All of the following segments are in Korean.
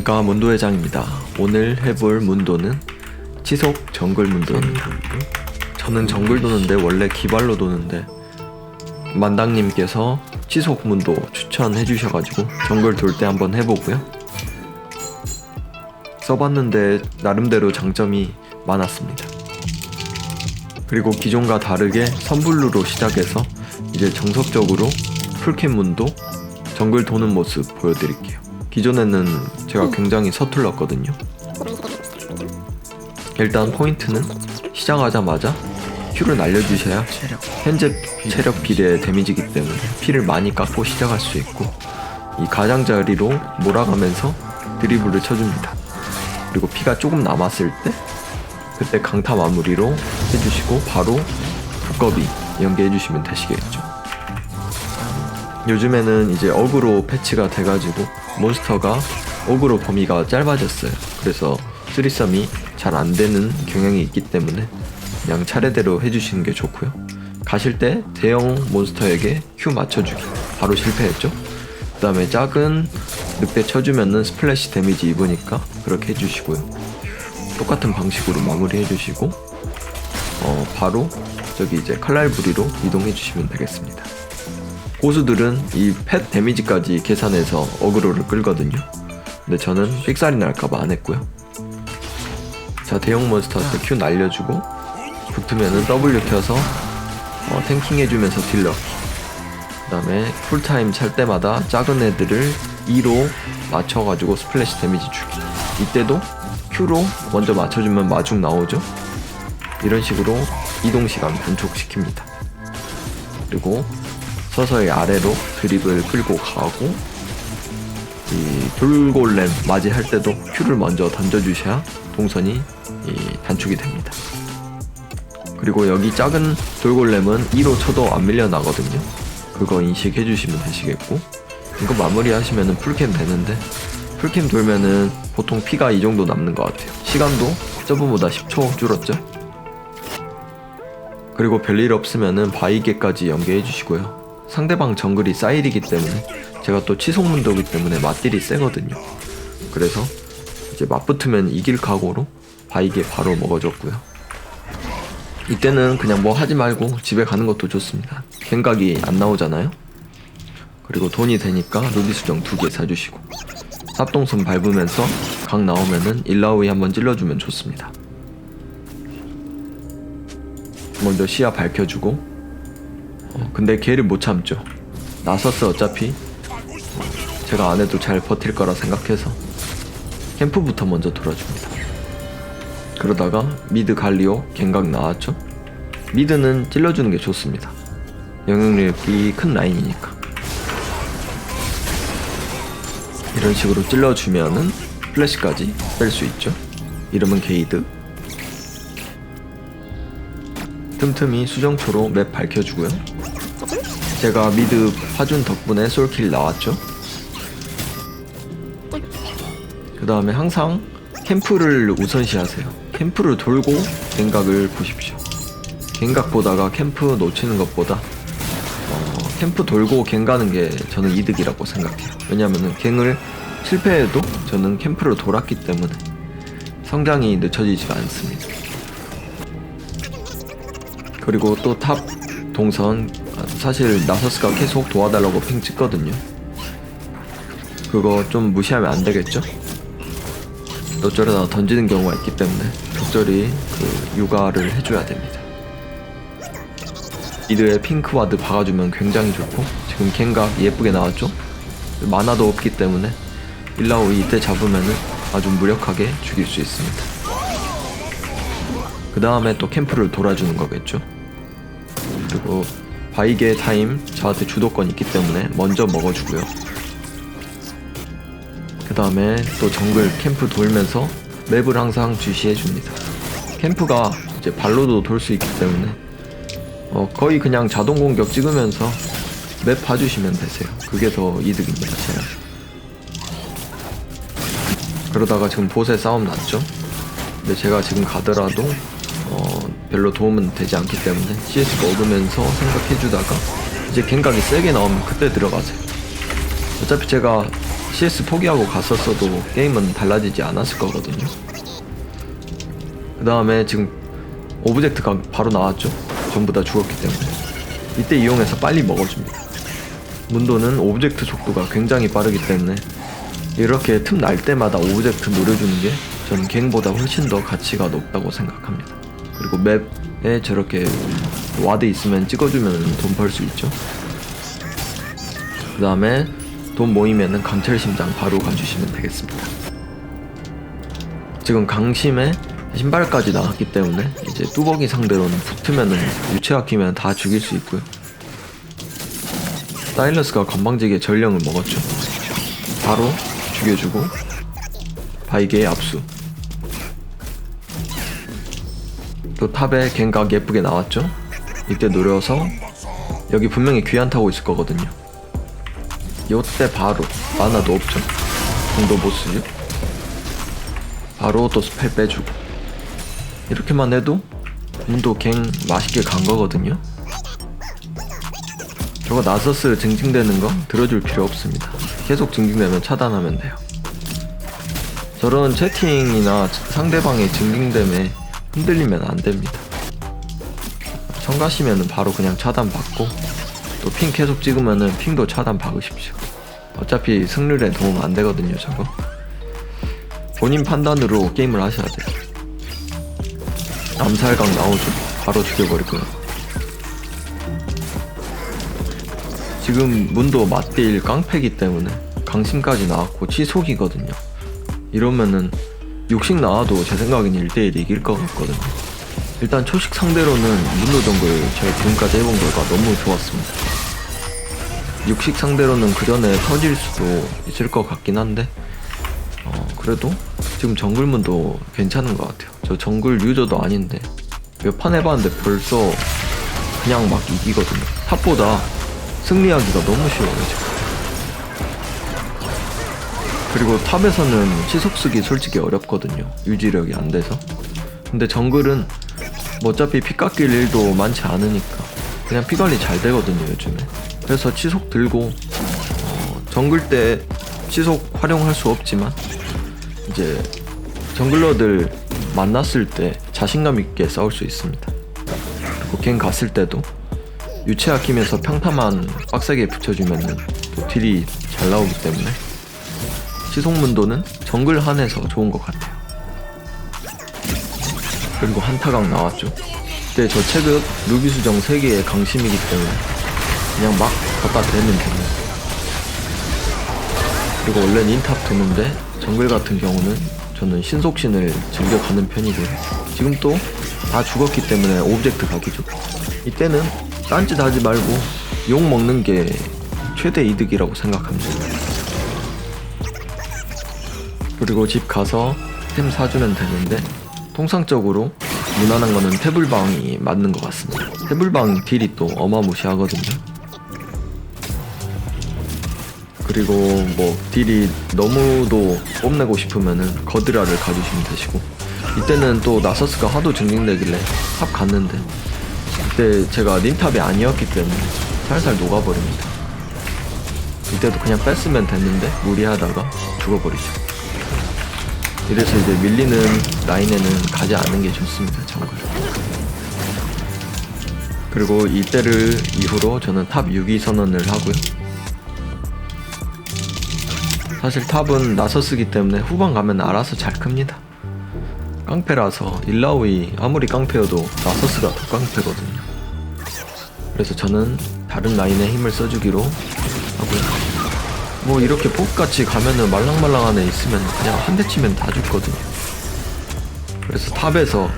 안녕하십니까 문도 회장입니다. 오늘 해볼 문도는 치속 정글 문도입니다. 저는 정글 도는데 원래 기발로 도는데 만당님께서 치속 문도 추천해 주셔가지고 정글 돌 때 한번 해보고요. 써봤는데 나름대로 장점이 많았습니다. 그리고 기존과 다르게 선블루로 시작해서 이제 정석적으로 풀캠 문도 정글 도는 모습 보여드릴게요. 기존에는 제가 굉장히 서툴렀거든요. 일단 포인트는 시작하자마자 Q를 날려주셔야 현재 체력 비례 데미지기 때문에 피를 많이 깎고 시작할 수 있고 이 가장자리로 몰아가면서 드리블을 쳐줍니다. 그리고 피가 조금 남았을 때 그때 강타 마무리로 해주시고 바로 두꺼비 연계해주시면 되시겠죠. 요즘에는 이제 어그로 패치가 돼가지고 몬스터가 어그로 범위가 짧아졌어요. 그래서 쓰리썸이 잘 안 되는 경향이 있기 때문에 그냥 차례대로 해주시는 게 좋고요. 가실 때 대형 몬스터에게 Q 맞춰주기 바로 실패했죠. 그 다음에 작은 늑대 쳐주면은 스플래시 데미지 입으니까 그렇게 해주시고요. 똑같은 방식으로 마무리 해주시고 어, 바로 저기 이제 칼날 부리로 이동해 주시면 되겠습니다. 고수들은 이 펫 데미지까지 계산해서 어그로를 끌거든요. 근데 저는 삑살이 날까봐 안 했고요. 자 대형 몬스터한테 Q 날려주고 붙으면은 W 켜서 어, 탱킹 해주면서 딜러. 그 다음에 풀타임 찰 때마다 작은 애들을 2로 맞춰가지고 스플래시 데미지 주기. 이때도 Q로 먼저 맞춰주면 마중 나오죠. 이런 식으로 이동 시간 단축시킵니다. 그리고 서서히 아래로 드립을 끌고 가고 이 돌골렘 맞이할 때도 Q를 먼저 던져주셔야 동선이 이 단축이 됩니다. 그리고 여기 작은 돌골렘은 2로 쳐도 안 밀려나거든요. 그거 인식해 주시면 되시겠고 이거 마무리하시면은 풀캠 되는데 풀캠 돌면은 보통 피가 이 정도 남는 것 같아요. 시간도 저번보다 10초 줄었죠. 그리고 별일 없으면은 바이게까지 연계해 주시고요. 상대방 정글이 사일이기 때문에 제가 또 치속문도기 때문에 맞딜이 세거든요. 그래서 이제 맞붙으면 이길 각오로 바이게 바로 먹어줬고요. 이때는 그냥 뭐 하지 말고 집에 가는 것도 좋습니다. 갱각이 안 나오잖아요. 그리고 돈이 되니까 루비 수정 두 개 사주시고 쌉동선 밟으면서 각 나오면은 일라우이 한번 찔러주면 좋습니다. 먼저 시야 밝혀주고 어, 근데 걔를 못 참죠. 나섰어 어차피 어, 제가 안 해도 잘 버틸 거라 생각해서 캠프부터 먼저 돌아줍니다. 그러다가 미드 갈리오 갱각 나왔죠. 미드는 찔러주는 게 좋습니다. 영향력이 큰 라인이니까. 이런 식으로 찔러주면은 플래시까지 뺄 수 있죠. 이름은 게이드. 틈틈이 수정초로 맵 밝혀주고요. 제가 미드 파준 덕분에 솔킬 나왔죠. 그 다음에 항상 캠프를 우선시하세요. 캠프를 돌고 갱각을 보십시오. 갱각 보다가 캠프 놓치는 것보다 어, 캠프 돌고 갱 가는 게 저는 이득이라고 생각해요. 왜냐면은 갱을 실패해도 저는 캠프를 돌았기 때문에 성장이 늦춰지지가 않습니다. 그리고 또 탑 동선 아, 사실 나서스가 계속 도와달라고 핑 찍거든요. 그거 좀 무시하면 안 되겠죠? 어쩌려다 던지는 경우가 있기 때문에 적절히 그 육아를 해줘야 됩니다. 이드에 핑크 와드 박아주면 굉장히 좋고 지금 캔각 예쁘게 나왔죠? 만화도 없기 때문에 일라오 이때 잡으면은 아주 무력하게 죽일 수 있습니다. 그 다음에 또 캠프를 돌아주는 거겠죠? 그리고 바이게 타임 저한테 주도권 있기 때문에 먼저 먹어주고요. 그 다음에 또 정글 캠프 돌면서 맵을 항상 주시해 줍니다. 캠프가 이제 발로도 돌 수 있기 때문에 어, 거의 그냥 자동 공격 찍으면서 맵 봐주시면 되세요. 그게 더 이득입니다, 제가. 그러다가 지금 보세 싸움 났죠? 근데 제가 지금 가더라도 어, 별로 도움은 되지 않기 때문에 CS 먹으면서 생각해주다가 이제 갱각이 세게 나오면 그때 들어가세요. 어차피 제가 CS 포기하고 갔었어도 게임은 달라지지 않았을 거거든요. 그 다음에 지금 오브젝트가 바로 나왔죠. 전부 다 죽었기 때문에 이때 이용해서 빨리 먹어줍니다. 문도는 오브젝트 속도가 굉장히 빠르기 때문에 이렇게 틈 날 때마다 오브젝트 노려주는 게 저는 갱보다 훨씬 더 가치가 높다고 생각합니다. 그리고 맵에 저렇게 와드 있으면 찍어주면 돈 벌 수 있죠. 그 다음에 돈 모이면은 강철 심장 바로 가주시면 되겠습니다. 지금 강심에 신발까지 나왔기 때문에 이제 뚜벅이 상대로는 붙으면은 유체가 끼면 다 죽일 수 있고요. 사일러스가 건방지게 전령을 먹었죠. 바로 죽여주고 바이게의 압수. 또 탑에 갱각 예쁘게 나왔죠. 이때 노려서 여기 분명히 귀한 타고 있을 거거든요. 요때 바로 만화도 없죠. 공도 못 쓰죠. 바로 또 스펠 빼주고 이렇게만 해도 문도 갱 맛있게 간 거거든요. 저거 나서스 징징대는 거 들어줄 필요 없습니다. 계속 징징대면 차단하면 돼요. 저런 채팅이나 상대방의 징징됨에 흔들리면 안 됩니다. 청가시면은 바로 그냥 차단 받고 또 핑 계속 찍으면은 핑도 차단 박으십시오. 어차피 승률에 도움 안 되거든요, 저거. 본인 판단으로 게임을 하셔야 돼요. 암살각 나오죠. 바로 죽여버리고요. 지금 문도 맞대일 깡패기 때문에 강심까지 나왔고 치속이거든요. 이러면은 육식 나와도 제 생각엔 1대1 이길 것 같거든요. 일단 초식 상대로는 문도 정글 제가 지금까지 해본 결과 너무 좋았습니다. 육식 상대로는 그 전에 터질 수도 있을 것 같긴 한데 어, 그래도 지금 정글문도 괜찮은 것 같아요. 저 정글 유저도 아닌데 몇 판 해봤는데 벌써 그냥 막 이기거든요. 탑보다 승리하기가 너무 쉬워요 지금. 그리고 탑에서는 치속 쓰기 솔직히 어렵거든요. 유지력이 안 돼서. 근데 정글은 뭐 어차피 피 깎일 일도 많지 않으니까 그냥 피 관리 잘 되거든요 요즘에. 그래서 치속 들고 어, 정글 때 치속 활용할 수 없지만 이제 정글러들 만났을 때 자신감 있게 싸울 수 있습니다. 그리고 갱 갔을 때도 유체 아끼면서 평타만 빡세게 붙여주면은 또 딜이 잘 나오기 때문에 시속문도는 정글 한에서 좋은 것 같아요. 그리고 한타강 나왔죠. 그때 저 체급 루비 수정 3개의 강심이기 때문에 그냥 막 갖다 대면 됩니다. 그리고 원래 닌탑 드는데 정글 같은 경우는 저는 신속신을 즐겨 가는 편이고요. 지금 또 다 죽었기 때문에 오브젝트 각이죠. 이때는 딴짓 하지 말고 욕 먹는 게 최대 이득이라고 생각합니다. 그리고 집 가서 템 사주면 되는데 통상적으로 무난한 거는 태블방이 맞는 것 같습니다. 태블방 딜이 또 어마무시하거든요. 그리고 뭐 딜이 너무도 뽐내고 싶으면은 거드라를 가주시면 되시고 이때는 또 나서스가 하도 징징대길래 탑 갔는데 그때 제가 닌탑이 아니었기 때문에 살살 녹아버립니다. 이때도 그냥 뺐으면 됐는데 무리하다가 죽어버리죠. 이래서 이제 밀리는 라인에는 가지 않는 게 좋습니다. 정글. 그리고 이때를 이후로 저는 탑 6위 선언을 하고요. 사실 탑은 나서쓰기 때문에 후반 가면 알아서 잘 큽니다. 깡패라서 일라오이 아무리 깡패여도 나서스가 더 깡패거든요. 그래서 저는 다른 라인에 힘을 써주기로 하고요. 뭐 이렇게 폭같이 가면은 말랑말랑한 애 있으면 그냥 한 대 치면 다 죽거든요. 그래서 탑에서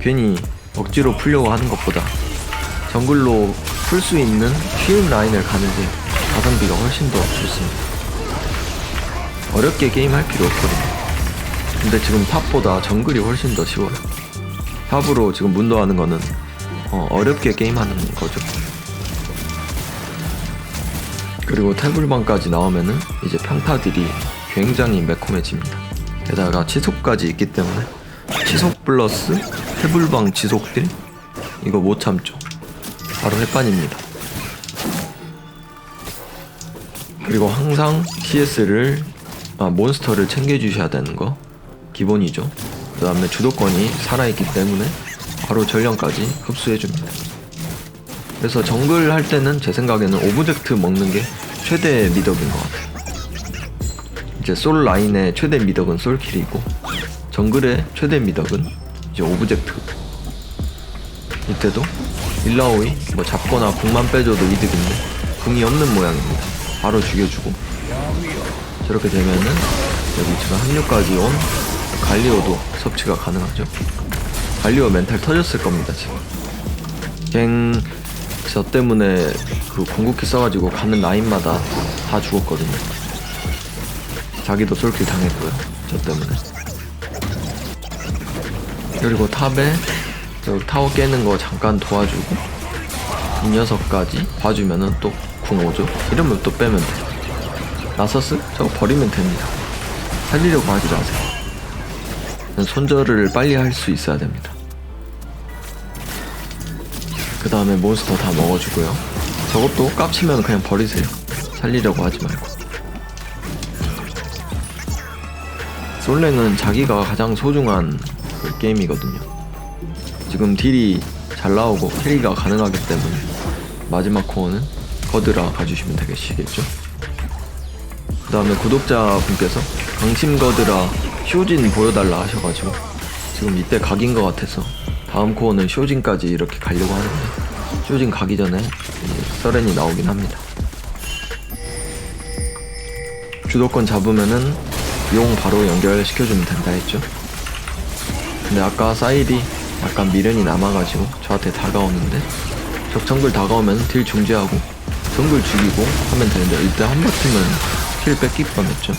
괜히 억지로 풀려고 하는 것보다 정글로 풀 수 있는 쉬운 라인을 가는 게 가성비가 훨씬 더 좋습니다. 어렵게 게임할 필요 없거든요. 근데 지금 탑보다 정글이 훨씬 더 쉬워요. 탑으로 지금 문도하는 거는 어, 어렵게 게임하는 거죠. 그리고 태블방까지 나오면은 이제 평타들이 굉장히 매콤해집니다. 게다가 치속까지 있기 때문에 치속 플러스 태블방 지속딜 이거 못 참죠. 바로 햇반입니다. 그리고 항상 CS를 아, 몬스터를 챙겨주셔야 되는 거 기본이죠. 그 다음에 주도권이 살아있기 때문에 바로 전령까지 흡수해줍니다. 그래서 정글 할 때는 제 생각에는 오브젝트 먹는 게 최대 미덕인 것 같아요. 이제 솔 라인의 최대 미덕은 솔킬이고 정글의 최대 미덕은 이제 오브젝트. 이때도 일라오이 뭐 잡거나 궁만 빼줘도 이득인데 궁이 없는 모양입니다. 바로 죽여주고 저렇게 되면은 여기 지금 합류까지 온 갈리오도 섭취가 가능하죠. 갈리오 멘탈 터졌을 겁니다 지금. 갱 저 때문에 그 궁극기 써가지고 가는 라인마다 다 죽었거든요. 자기도 솔킬 당했고요. 저 때문에. 그리고 탑에 저 타워 깨는 거 잠깐 도와주고 이 녀석까지 봐주면은 또 궁 오죠. 이러면 또 빼면 돼. 나서스 저거 버리면 됩니다. 살리려고 하지 마세요. 손절을 빨리 할 수 있어야 됩니다. 그 다음에 몬스터 다 먹어주고요. 저것도 깝치면 그냥 버리세요. 살리려고 하지 말고. 솔랭은 자기가 가장 소중한 그 게임이거든요. 지금 딜이 잘 나오고 캐리가 가능하기 때문에 마지막 코어는 거드라 가주시면 되겠시겠죠. 그 다음에 구독자분께서 강심 거드라 쇼진 보여달라 하셔가지고 지금 이때 각인 것 같아서 다음 코어는 쇼진까지 이렇게 가려고 하는데 쇼진 가기 전에 서렌이 나오긴 합니다. 주도권 잡으면은 용 바로 연결시켜주면 된다 했죠. 근데 아까 사일이 약간 미련이 남아가지고 저한테 다가오는데 적 정글 다가오면 딜 중지하고 정글 죽이고 하면 되는데 이때 한 버티면 킬 뺏길 뻔했죠.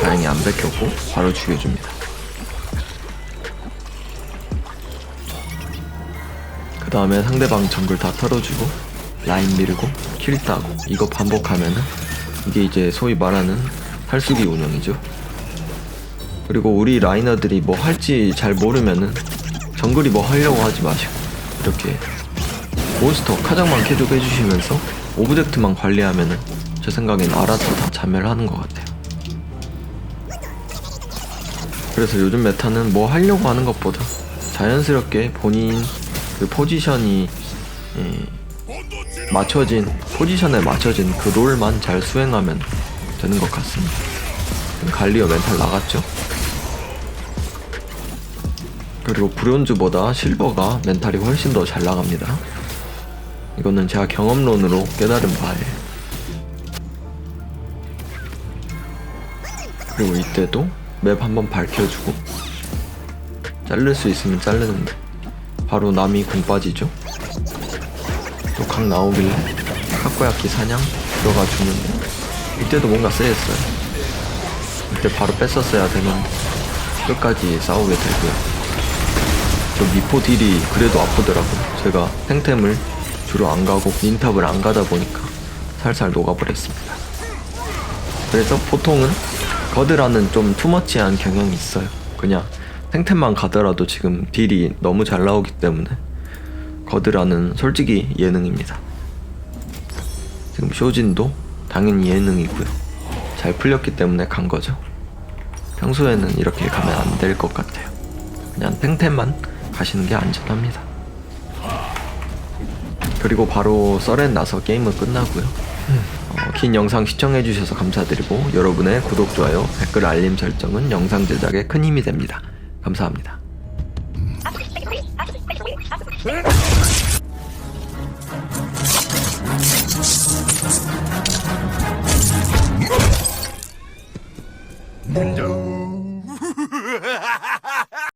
다행히 안 뺏겼고 바로 죽여줍니다. 그 다음에 상대방 정글 다 털어주고 라인 밀고 킬 따고 이거 반복하면은 이게 이제 소위 말하는 탈수기 운영이죠. 그리고 우리 라이너들이 뭐 할지 잘 모르면은 정글이 뭐 하려고 하지 마시고 이렇게 몬스터 카장만 계속 해주시면서 오브젝트만 관리하면은 제 생각엔 알아서 다 자멸하는 것 같아요. 그래서 요즘 메타는 뭐 하려고 하는 것보다 자연스럽게 본인 그 포지션이 예, 맞춰진 포지션에 맞춰진 그 롤만 잘 수행하면 되는 것 같습니다. 갈리오 멘탈 나갔죠? 그리고 브론즈보다 실버가 멘탈이 훨씬 더 잘 나갑니다. 이거는 제가 경험론으로 깨달은 바예요. 그리고 이때도 맵 한번 밝혀주고 자를 수 있으면 자르는데 바로 남이 공 빠지죠. 또 각 나오길래 카코야키 사냥 들어가 주는데 이때도 뭔가 쎄했어요. 이때 바로 뺐었어야 되는데 끝까지 싸우게 되고요. 저 미포 딜이 그래도 아프더라고요. 제가 탱템을 주로 안 가고 닌탑을 안 가다 보니까 살살 녹아버렸습니다. 그래서 보통은 거드라는 좀 투머치한 경향이 있어요. 그냥 탱템만 가더라도 지금 딜이 너무 잘 나오기 때문에 거드라는 솔직히 예능입니다. 지금 쇼진도 당연히 예능이고요. 잘 풀렸기 때문에 간 거죠. 평소에는 이렇게 가면 안 될 것 같아요. 그냥 탱템만 가시는 게 안전합니다. 그리고 바로 썰엔 나서 게임은 끝나고요. 어, 긴 영상 시청해주셔서 감사드리고 여러분의 구독, 좋아요, 댓글, 알림 설정은 영상 제작에 큰 힘이 됩니다. 감사합니다.